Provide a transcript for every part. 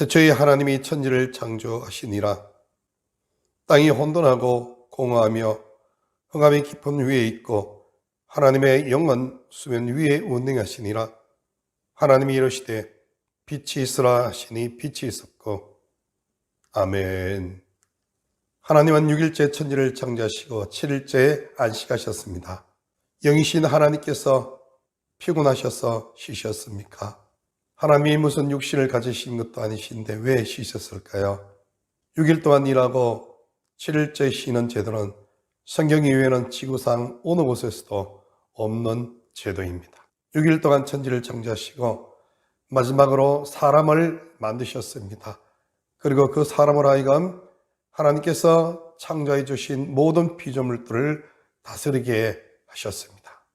태초에 하나님이 천지를 창조하시니라. 땅이 혼돈하고 공허하며 흥함이 깊은 위에 있고 하나님의 영은 수면 위에 운행하시니라. 하나님이 이르시되 빛이 있으라 하시니 빛이 있었고 아멘. 하나님은 6일째 천지를 창조하시고 7일째에 안식하셨습니다. 영이신 하나님께서 피곤하셔서 쉬셨습니까? 하나님이 무슨 육신을 가지신 것도 아니신데 왜 쉬셨을까요? 6일 동안 일하고 7일째 쉬는 제도는 성경 이외에는 지구상 어느 곳에서도 없는 제도입니다. 6일 동안 천지를 창조하시고 마지막으로 사람을 만드셨습니다. 그리고 그 사람을 하여금 하나님께서 창조해 주신 모든 피조물들을 다스리게 하셨습니다.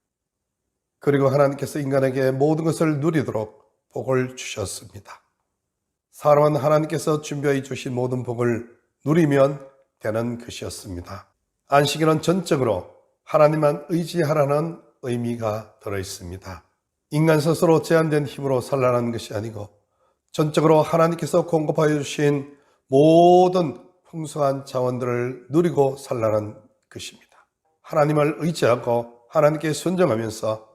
그리고 하나님께서 인간에게 모든 것을 누리도록 복을 주셨습니다. 사람은 하나님께서 준비해 주신 모든 복을 누리면 되는 것이었습니다. 안식일은 전적으로 하나님만 의지하라는 의미가 들어 있습니다. 인간 스스로 제한된 힘으로 살라는 것이 아니고 전적으로 하나님께서 공급하여 주신 모든 풍성한 자원들을 누리고 살라는 것입니다. 하나님을 의지하고 하나님께 순종하면서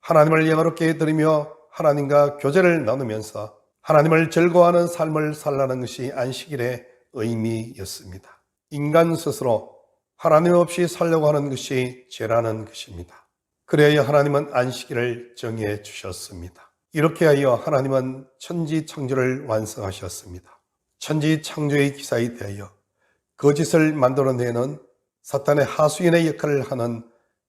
하나님을 영화롭게 드리며 하나님과 교제를 나누면서 하나님을 즐거워하는 삶을 살라는 것이 안식일의 의미였습니다. 인간 스스로 하나님 없이 살려고 하는 것이 죄라는 것입니다. 그래야 하나님은 안식일을 정해 주셨습니다. 이렇게 하여 하나님은 천지 창조를 완성하셨습니다. 천지 창조의 기사에 대하여 거짓을 만들어내는 사탄의 하수인의 역할을 하는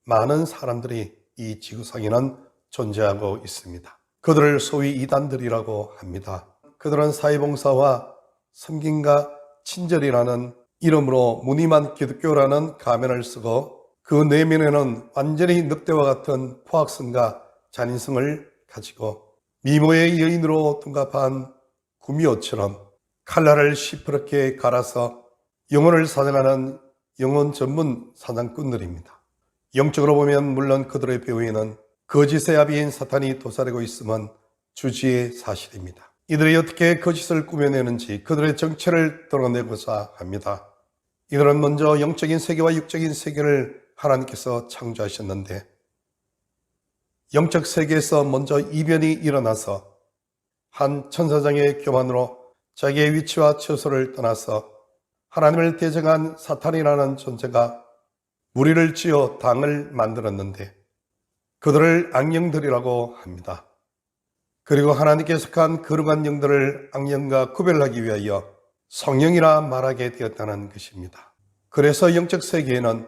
많은 사람들이 이 지구상에는 존재하고 있습니다. 그들을 소위 이단들이라고 합니다. 그들은 사회봉사와 섬김과 친절이라는 이름으로 무늬만 기독교라는 가면을 쓰고 그 내면에는 완전히 늑대와 같은 포악성과 잔인성을 가지고 미모의 여인으로 둔갑한 구미호처럼 칼날을 시퍼렇게 갈아서 영혼을 사냥하는 영혼 전문 사냥꾼들입니다. 영적으로 보면 물론 그들의 배후에는 거짓의 아비인 사탄이 도사리고 있음은 주지의 사실입니다. 이들이 어떻게 거짓을 꾸며내는지 그들의 정체를 드러내고자 합니다. 이들은 먼저 영적인 세계와 육적인 세계를 하나님께서 창조하셨는데 영적 세계에서 먼저 이변이 일어나서 한 천사장의 교만으로 자기의 위치와 처소를 떠나서 하나님을 대적한 사탄이라는 존재가 무리를 지어 당을 만들었는데 그들을 악령들이라고 합니다. 그리고 하나님께 속한 거룩한 영들을 악령과 구별하기 위하여 성령이라 말하게 되었다는 것입니다. 그래서 영적 세계에는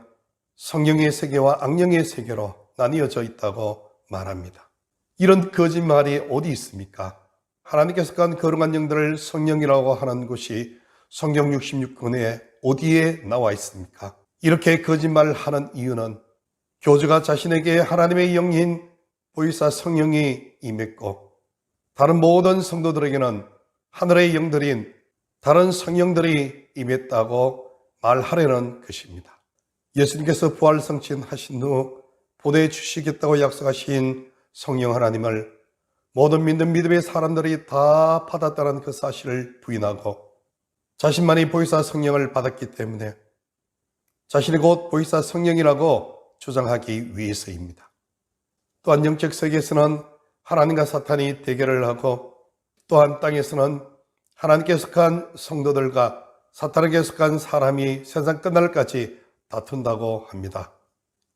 성령의 세계와 악령의 세계로 나뉘어져 있다고 말합니다. 이런 거짓말이 어디 있습니까? 하나님께서 속한 거룩한 영들을 성령이라고 하는 것이 성경 66권에 어디에 나와 있습니까? 이렇게 거짓말을 하는 이유는 교주가 자신에게 하나님의 영인 보이사 성령이 임했고 다른 모든 성도들에게는 하늘의 영들인 다른 성령들이 임했다고 말하려는 것입니다. 예수님께서 부활 성취하신 후 보내주시겠다고 약속하신 성령 하나님을 모든 믿는 믿음의 사람들이 다 받았다는 그 사실을 부인하고 자신만이 보이사 성령을 받았기 때문에 자신이 곧 보이사 성령이라고 주장하기 위해서입니다. 또한 영적 세계에서는 하나님과 사탄이 대결을 하고 또한 땅에서는 하나님께 속한 성도들과 사탄에게 속한 사람이 세상 끝날까지 다툰다고 합니다.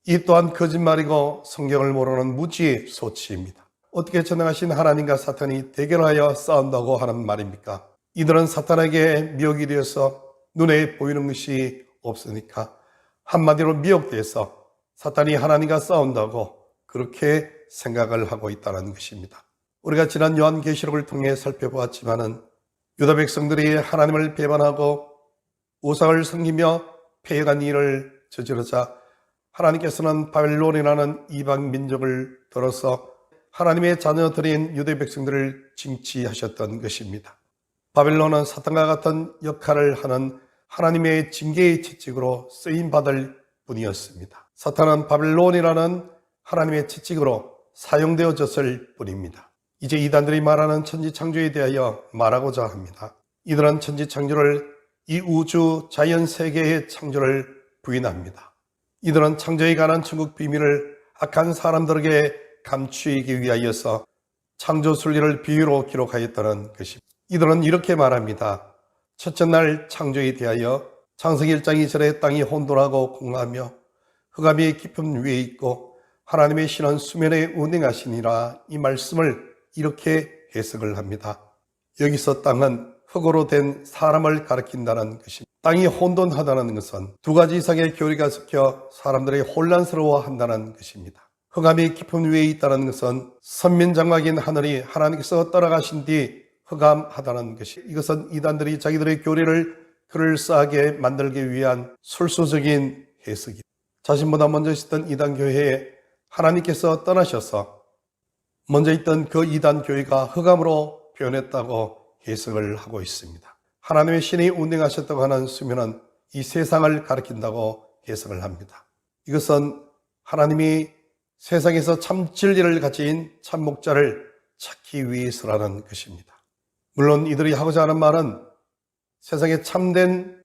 이 또한 거짓말이고 성경을 모르는 무지의 소치입니다. 어떻게 전능하신 하나님과 사탄이 대결하여 싸운다고 하는 말입니까? 이들은 사탄에게 미혹이 되어서 눈에 보이는 것이 없으니까 한마디로 미혹돼서 사탄이 하나님과 싸운다고 그렇게 생각을 하고 있다는 것입니다. 우리가 지난 요한계시록을 통해 살펴보았지만은 유다 백성들이 하나님을 배반하고 우상을 섬기며 폐해간 일을 저지르자 하나님께서는 바벨론이라는 이방 민족을 들어서 하나님의 자녀들인 유대 백성들을 징치하셨던 것입니다. 바벨론은 사탄과 같은 역할을 하는 하나님의 징계의 채찍으로 쓰임 받을 뿐이었습니다. 사탄은 바벨론이라는 하나님의 채찍으로 사용되어졌을 뿐입니다. 이제 이단들이 말하는 천지 창조에 대하여 말하고자 합니다. 이들은 천지 창조를 이 우주 자연 세계의 창조를 부인합니다. 이들은 창조에 관한 천국 비밀을 악한 사람들에게 감추기 위하여서 창조 순리를 비유로 기록하였다는 것입니다. 이들은 이렇게 말합니다. 첫째 날 창조에 대하여 창세기 1장 2절에 땅이 혼돈하고 공하며 흑암이 깊은 위에 있고 하나님의 신은 수면에 운행하시니라 이 말씀을 이렇게 해석을 합니다. 여기서 땅은 흙으로 된 사람을 가리킨다는 것입니다. 땅이 혼돈하다는 것은 두 가지 이상의 교리가 섞여 사람들이 혼란스러워한다는 것입니다. 흑암이 깊은 위에 있다는 것은 선민장막인 하늘이 하나님께서 떠나가신 뒤 흑암하다는 것이 이것은 이단들이 자기들의 교리를 그럴싸하게 만들기 위한 술수적인 해석이 자신보다 먼저 있었던 이단 교회에 하나님께서 떠나셔서 먼저 있던 그 이단 교회가 흑암으로 변했다고 해석을 하고 있습니다. 하나님의 신이 운행하셨다고 하는 수면은 이 세상을 가리킨다고 해석을 합니다. 이것은 하나님이 세상에서 참 진리를 가진 참 목자를 찾기 위해서라는 것입니다. 물론 이들이 하고자 하는 말은 세상에 참된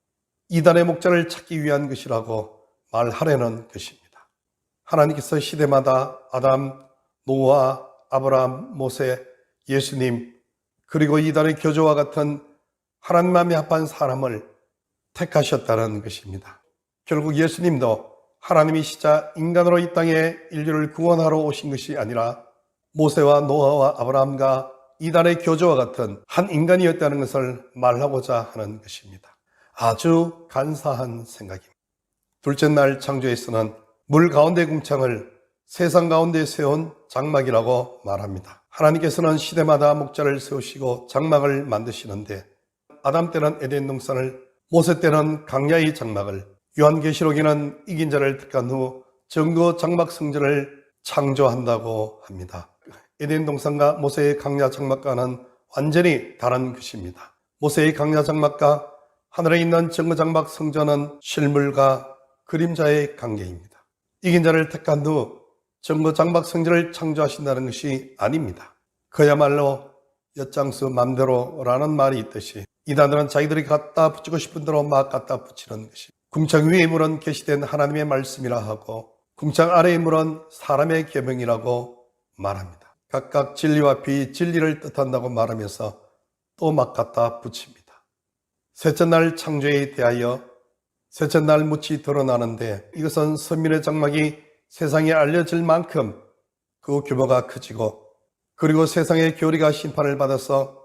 이단의 목자를 찾기 위한 것이라고 말하려는 것입니다. 하나님께서 시대마다 아담, 노아, 아브라함, 모세, 예수님, 그리고 이단의 교조와 같은 하나님 마음에 합한 사람을 택하셨다는 것입니다. 결국 예수님도 하나님이시자 인간으로 이 땅에 인류를 구원하러 오신 것이 아니라 모세와 노아와 아브라함과 이단의 교조와 같은 한 인간이었다는 것을 말하고자 하는 것입니다. 아주 간사한 생각입니다. 둘째 날 창조에 서는 물 가운데 궁창을 세상 가운데 세운 장막이라고 말합니다. 하나님께서는 시대마다 목자를 세우시고 장막을 만드시는데 아담 때는 에덴 동산을 모세 때는 강야의 장막을 요한계시록에는 이긴 자를 택한 후 정거 장막 성전을 창조한다고 합니다. 에덴 동산과 모세의 강야 장막과는 완전히 다른 것입니다. 모세의 강야 장막과 하늘에 있는 정거 장막 성전은 실물과 그림자의 관계입니다. 이긴 자를 택한 후 정거 장막 성전을 창조하신다는 것이 아닙니다. 그야말로 엿장수 맘대로라는 말이 있듯이 이단들은 자기들이 갖다 붙이고 싶은 대로 막 갖다 붙이는 것이 궁창 위의 물은 계시된 하나님의 말씀이라 하고 궁창 아래의 물은 사람의 계명이라고 말합니다. 각각 진리와 비진리를 뜻한다고 말하면서 또 막 갖다 붙입니다. 셋째 날 창조에 대하여 셋째 날 묻이 드러나는데 이것은 선민의 장막이 세상에 알려질 만큼 그 규모가 커지고 그리고 세상의 교리가 심판을 받아서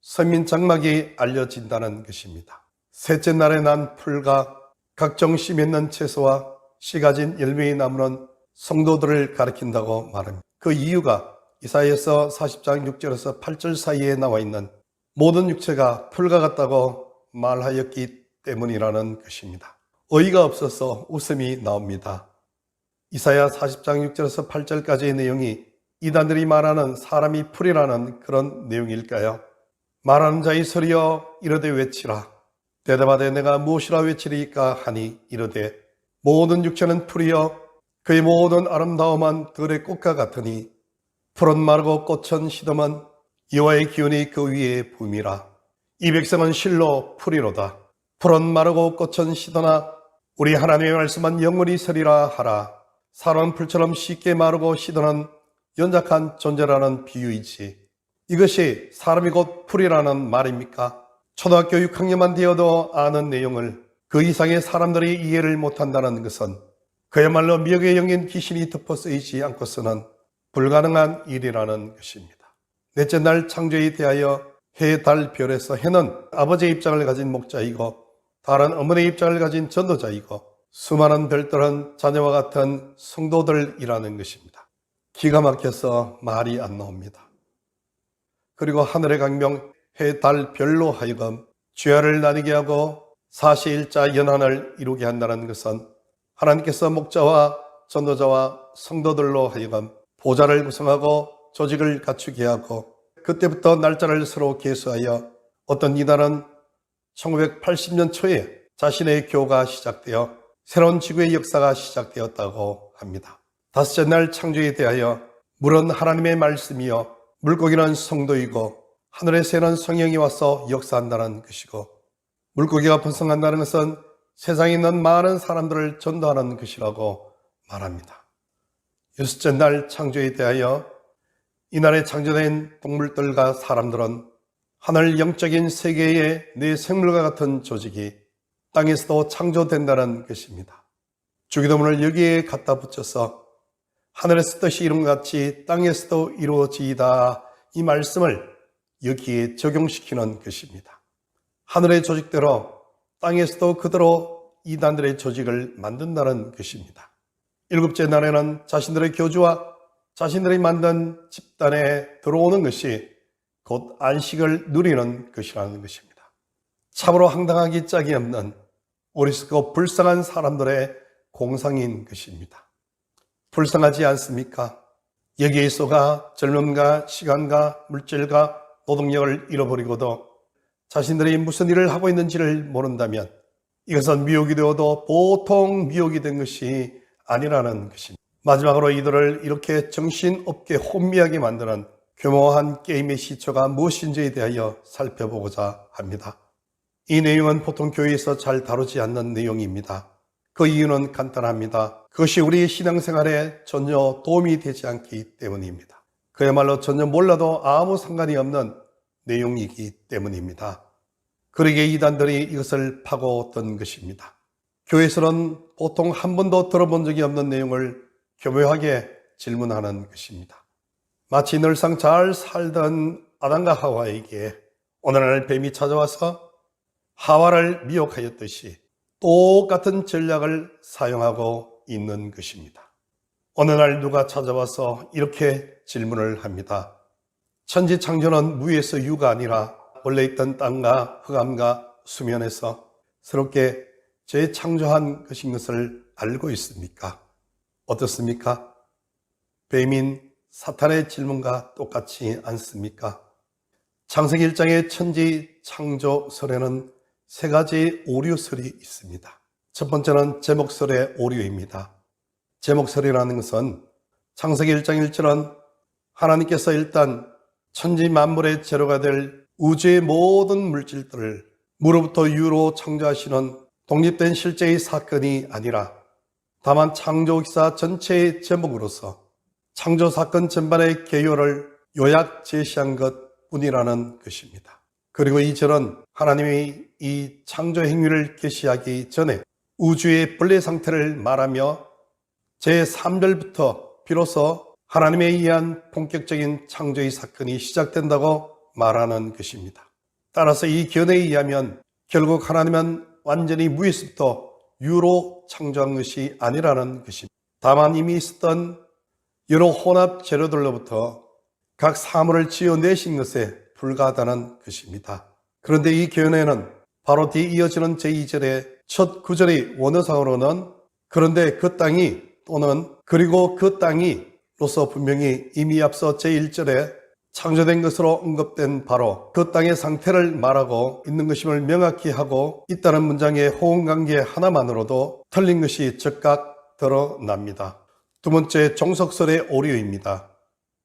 선민 장막이 알려진다는 것입니다. 셋째 날에 난 풀과 각종 씨 맺는 채소와 씨 가진 열매의 나무는 성도들을 가리킨다고 말합니다. 그 이유가 이사야서 40장 6절에서 8절 사이에 나와 있는 모든 육체가 풀과 같다고 말하였기 때문이라는 것입니다. 어이가 없어서 웃음이 나옵니다. 이사야 40장 6절에서 8절까지의 내용이 이단들이 말하는 사람이 풀이라는 그런 내용일까요? 말하는 자의 소리여 이르되 외치라. 대답하되 내가 무엇이라 외치리까 하니 이르되 모든 육체는 풀이여 그의 모든 아름다움은 들의 꽃과 같으니 풀은 마르고 꽃은 시덤은 여호와의 기운이 그 위에 붐이라. 이 백성은 실로 풀이로다. 풀은 마르고 꽃은 시더나 우리 하나님의 말씀은 영원히 서리라 하라. 사람 풀처럼 쉽게 마르고 시더는 연약한 존재라는 비유이지. 이것이 사람이 곧 풀이라는 말입니까? 초등학교 6학년만 되어도 아는 내용을 그 이상의 사람들이 이해를 못한다는 것은 그야말로 미역의 영인 귀신이 덮어 쓰이지 않고서는 불가능한 일이라는 것입니다. 넷째 날 창조에 대하여 해, 달, 별에서 해는 아버지의 입장을 가진 목자이고 달은 어머니의 입장을 가진 전도자이고 수많은 별들은 자녀와 같은 성도들이라는 것입니다. 기가 막혀서 말이 안 나옵니다. 그리고 하늘의 강명 해, 달, 별로 하여금 죄를 나뉘게 하고 사시일자 연한을 이루게 한다는 것은 하나님께서 목자와 전도자와 성도들로 하여금 보좌를 구성하고 조직을 갖추게 하고 그때부터 날짜를 서로 계수하여 어떤 이단은 1980년 초에 자신의 교가 시작되어 새로운 지구의 역사가 시작되었다고 합니다. 다섯째 날 창조에 대하여 물은 하나님의 말씀이요 물고기는 성도이고 하늘에 새는 성령이 와서 역사한다는 것이고 물고기가 번성한다는 것은 세상에 있는 많은 사람들을 전도하는 것이라고 말합니다. 여섯째 날 창조에 대하여 이날에 창조된 동물들과 사람들은 하늘 영적인 세계의 내 생물과 같은 조직이 땅에서도 창조된다는 것입니다. 주기도문을 여기에 갖다 붙여서 하늘에서 뜻이 이룬 것 같이 땅에서도 이루어지이다 이 말씀을 여기에 적용시키는 것입니다. 하늘의 조직대로 땅에서도 그대로 이단들의 조직을 만든다는 것입니다. 일곱째 날에는 자신들의 교주와 자신들이 만든 집단에 들어오는 것이 곧 안식을 누리는 것이라는 것입니다. 참으로 황당하기 짝이 없는 어리석고 불쌍한 사람들의 공상인 것입니다. 불쌍하지 않습니까? 여기에 있어가 젊음과 시간과 물질과 노동력을 잃어버리고도 자신들이 무슨 일을 하고 있는지를 모른다면 이것은 미혹이 되어도 보통 미혹이 된 것이 아니라는 것입니다. 마지막으로 이들을 이렇게 정신없게 혼미하게 만드는 규모한 게임의 시초가 무엇인지에 대하여 살펴보고자 합니다. 이 내용은 보통 교회에서 잘 다루지 않는 내용입니다. 그 이유는 간단합니다. 그것이 우리 신앙생활에 전혀 도움이 되지 않기 때문입니다. 그야말로 전혀 몰라도 아무 상관이 없는 내용이기 때문입니다. 그러기에 이단들이 이것을 파고든 것입니다. 교회에서는 보통 한 번도 들어본 적이 없는 내용을 교묘하게 질문하는 것입니다. 마치 늘상 잘 살던 아담과 하와에게 오늘날 뱀이 찾아와서 하와를 미혹하였듯이 똑같은 전략을 사용하고 있는 것입니다. 어느 날 누가 찾아와서 이렇게 질문을 합니다. 천지 창조는 무에서 유가 아니라 원래 있던 땅과 흑암과 수면에서 새롭게 재창조한 것인 것을 알고 있습니까? 어떻습니까? 뱀인 사탄의 질문과 똑같지 않습니까? 창세기 1장의 천지 창조설에는 세 가지 오류설이 있습니다. 첫 번째는 제목설의 오류입니다. 제목설이라는 것은 창세기 1장 1절은 하나님께서 일단 천지 만물의 재료가 될 우주의 모든 물질들을 무로부터 유로 창조하시는 독립된 실제의 사건이 아니라 다만 창조 역사 전체의 제목으로서 창조 사건 전반의 개요를 요약 제시한 것 뿐이라는 것입니다. 그리고 이 절은 하나님이 이 창조 행위를 개시하기 전에 우주의 본래 상태를 말하며 제3절부터 비로소 하나님에 의한 본격적인 창조의 사건이 시작된다고 말하는 것입니다. 따라서 이 견해에 의하면 결국 하나님은 완전히 무에서부터 유로 창조한 것이 아니라는 것입니다. 다만 이미 있었던 여러 혼합 재료들로부터 각 사물을 지어내신 것에 불과하다는 것입니다. 그런데 이 견해는 바로 뒤 이어지는 제2절의 첫 구절의 원어상으로는 그런데 그 땅이 또는 그리고 그 땅이 로서 분명히 이미 앞서 제1절에 창조된 것으로 언급된 바로 그 땅의 상태를 말하고 있는 것임을 명확히 하고 있다는 문장의 호응 관계 하나만으로도 틀린 것이 즉각 드러납니다. 두 번째 종석설의 오류입니다.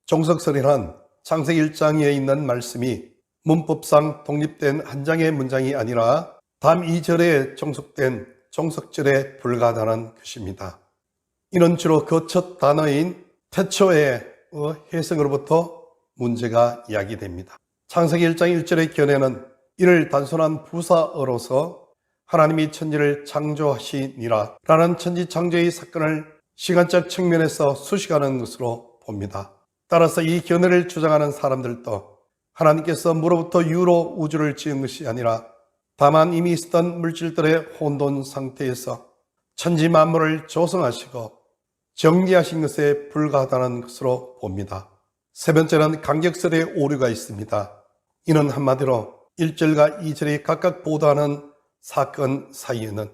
종석설이란 창세기 1장에 있는 말씀이 문법상 독립된 한 장의 문장이 아니라 다음 2절에 종속된 종석절에 불과하다는 것입니다. 이는 주로 그 첫 단어인 태초의 해석으로부터 문제가 야기됩니다. 창세기 1장 1절의 견해는 이를 단순한 부사어로서 하나님이 천지를 창조하시니라 라는 천지 창조의 사건을 시간적 측면에서 수식하는 것으로 봅니다. 따라서 이 견해를 주장하는 사람들도 하나님께서 무로부터 유로 우주를 지은 것이 아니라 다만 이미 있었던 물질들의 혼돈 상태에서 천지 만물을 조성하시고 정리하신 것에 불과하다는 것으로 봅니다. 세 번째는 간격설의 오류가 있습니다. 이는 한마디로 1절과 2절이 각각 보도하는 사건 사이에는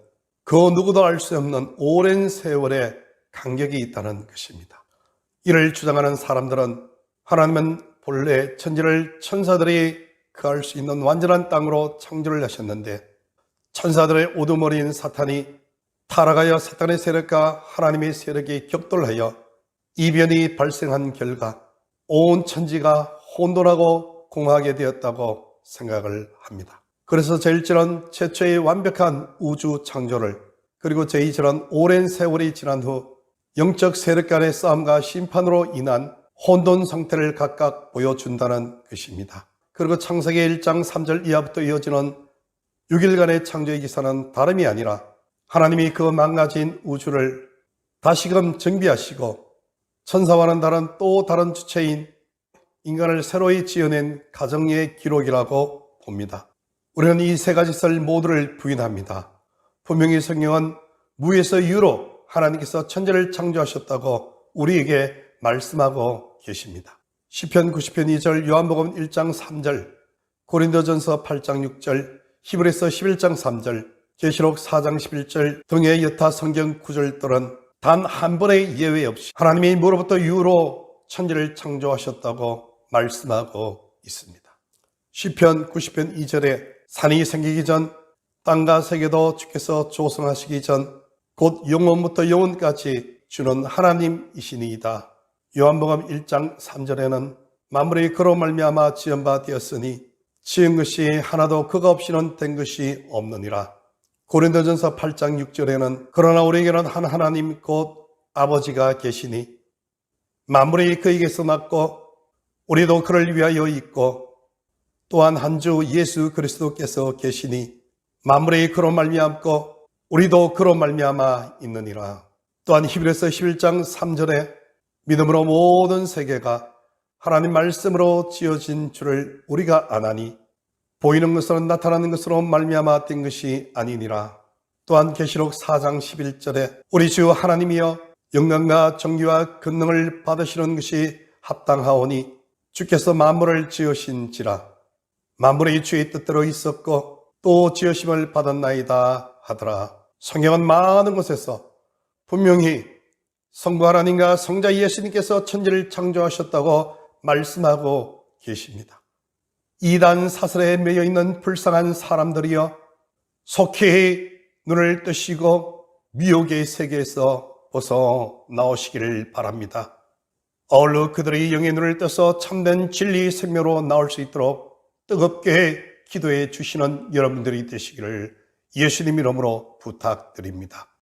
그 누구도 알 수 없는 오랜 세월의 간격이 있다는 것입니다. 이를 주장하는 사람들은 하나님은 본래 천지를 천사들이 그할 수 있는 완전한 땅으로 창조를 하셨는데 천사들의 오두머리인 사탄이 타락하여 사탄의 세력과 하나님의 세력이 격돌하여 이변이 발생한 결과 온 천지가 혼돈하고 공하게 되었다고 생각을 합니다. 그래서 제일처럼 최초의 완벽한 우주 창조를 그리고 제이처럼 오랜 세월이 지난 후 영적 세력 간의 싸움과 심판으로 인한 혼돈 상태를 각각 보여준다는 것입니다. 그리고 창세기 1장 3절 이하부터 이어지는 6일간의 창조의 기사는 다름이 아니라 하나님이 그 망가진 우주를 다시금 정비하시고 천사와는 다른 또 다른 주체인 인간을 새로이 지어낸 가정의 기록이라고 봅니다. 우리는 이 세 가지 설 모두를 부인합니다. 분명히 성경은 무에서 유로 하나님께서 천재를 창조하셨다고 우리에게 말씀하고 계십니다. 시편 90편 2절, 요한복음 1장 3절, 고린도전서 8장 6절, 히브리서 11장 3절, 계시록 4장 11절 등의 여타 성경 구절들은 단 한 번의 예외 없이 하나님이 무로부터 유로 천지를 창조하셨다고 말씀하고 있습니다. 시편 90편 2절에 산이 생기기 전 땅과 세계도 주께서 조성하시기 전 곧 영원부터 영원까지 주는 하나님이시니이다. 요한복음 1장 3절에는 만물이 그로 말미암아 지은 바 되었으니 지은 것이 하나도 그가 없이는 된 것이 없느니라. 고린도전서 8장 6절에는 그러나 우리에게는 한 하나님 곧 아버지가 계시니 만물이 그에게서 났고 우리도 그를 위하여 있고 또한 한 주 예수 그리스도께서 계시니 만물이 그로 말미암고 우리도 그로 말미암아 있느니라. 또한 히브리서 11장 3절에 믿음으로 모든 세계가 하나님 말씀으로 지어진 줄을 우리가 아나니 보이는 것으로 나타나는 것으로 말미암아 된 것이 아니니라. 또한 계시록 4장 11절에 우리 주 하나님이여 영광과 정기와 근능을 받으시는 것이 합당하오니 주께서 만물을 지으신지라 만물의 주의 뜻대로 있었고 또 지으심을 받았나이다 하더라. 성경은 많은 곳에서 분명히 성부 하나님과 성자 예수님께서 천지를 창조하셨다고 말씀하고 계십니다. 이단 사슬에 매여 있는 불쌍한 사람들이여 속히 눈을 뜨시고 미혹의 세계에서 벗어 나오시기를 바랍니다. 어울러 그들의 영의 눈을 떠서 참된 진리 생명으로 나올 수 있도록 뜨겁게 기도해 주시는 여러분들이 되시기를 예수님 이름으로 부탁드립니다.